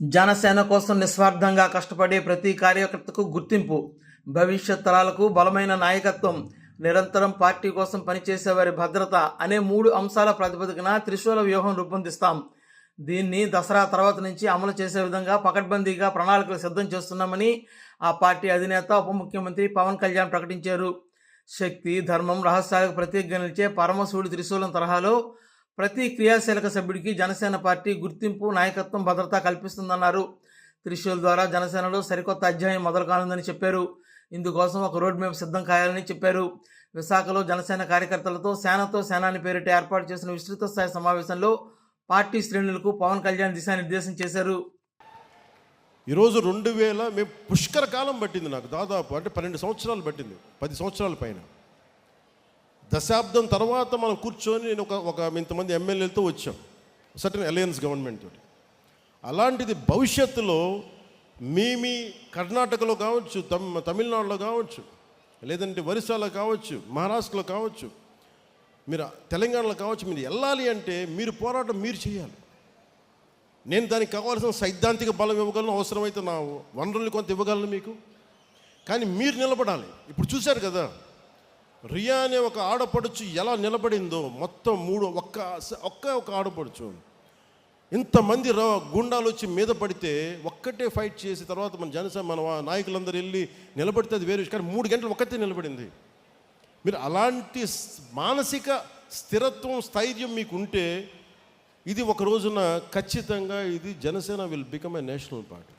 జనసేన కోసం నిస్వార్థంగా కష్టపడే ప్రతి కార్యకర్తకు గుర్తింపు భవిష్యత్ తరాలకు బలమైన నాయకత్వం నిరంతరం పార్టీ కోసం పనిచేసే వారి భద్రత అనే మూడు అంశాల ప్రాతిపదికన త్రిశూల వ్యూహం రూపొందిస్తాం. దీన్ని దసరా తర్వాత నుంచి అమలు చేసే విధంగా పకడ్బందీగా ప్రణాళికలు సిద్ధం చేస్తున్నామని ఆ పార్టీ అధినేత ఉప ముఖ్యమంత్రి పవన్ కళ్యాణ్ ప్రకటించారు. శక్తి ధర్మం రహస్యాలకు ప్రతీకగా నిలిచే పరమశివుడి త్రిశూలం తరహాలో ప్రతి క్రియాశీలక సభ్యుడికి జనసేన పార్టీ గుర్తింపు నాయకత్వం భద్రత కల్పిస్తుందన్నారు. త్రిశూల్ ద్వారా జనసేనలో సరికొత్త అధ్యాయం మొదలు కానుందని చెప్పారు. ఇందుకోసం ఒక రోడ్ మ్యాప్ సిద్ధం కాయాలని చెప్పారు. విశాఖలో జనసేన కార్యకర్తలతో సేనతో సేనాని పేరిట ఏర్పాటు చేసిన విస్తృత స్థాయి సమావేశంలో పార్టీ శ్రేణులకు పవన్ కళ్యాణ్ దిశానిర్దేశం చేశారు. ఈరోజు రెండు వేల మేము పుష్కర కాలం పట్టింది నాకు. దాదాపు అంటే పన్నెండు సంవత్సరాలు పట్టింది. పది సంవత్సరాల పైన. దశాబ్దం తర్వాత మనం కూర్చొని నేను ఒక ఒక ఇంతమంది ఎమ్మెల్యేలతో వచ్చాం. సర్టన్ అలయన్స్ గవర్నమెంట్ తోటి. అలాంటిది భవిష్యత్తులో మీ మీ కర్ణాటకలో కావచ్చు తమ్ తమిళనాడులో కావచ్చు లేదంటే ఒరిస్సాలో కావచ్చు మహారాష్ట్రలో కావచ్చు మీరు తెలంగాణలో కావచ్చు మీరు వెళ్ళాలి అంటే మీరు పోరాటం మీరు చేయాలి. నేను దానికి కావాల్సిన సైద్ధాంతిక బలం ఇవ్వగలను అవసరమైతే నా వనరుల్ని కొంత ఇవ్వగలను మీకు. కానీ మీరు నిలబడాలి. ఇప్పుడు చూశారు కదా రియా అనే ఒక ఆడపడుచు ఎలా నిలబడిందో మొత్తం మూడు ఒక్క ఒక్క ఒక ఆడపడుచు. ఇంతమంది ర గుండాలు వచ్చి మీద పడితే ఒక్కటే ఫైట్ చేసి తర్వాత మన జనసేన మన నాయకులందరూ వెళ్ళి నిలబడితే అది వేరే విషయం. కానీ మూడు గంటలు ఒక్కతే నిలబడింది. మీరు అలాంటి మానసిక స్థిరత్వం స్థైర్యం మీకు ఉంటే ఇది ఒక రోజున ఖచ్చితంగా ఇది Janasena will become a national party.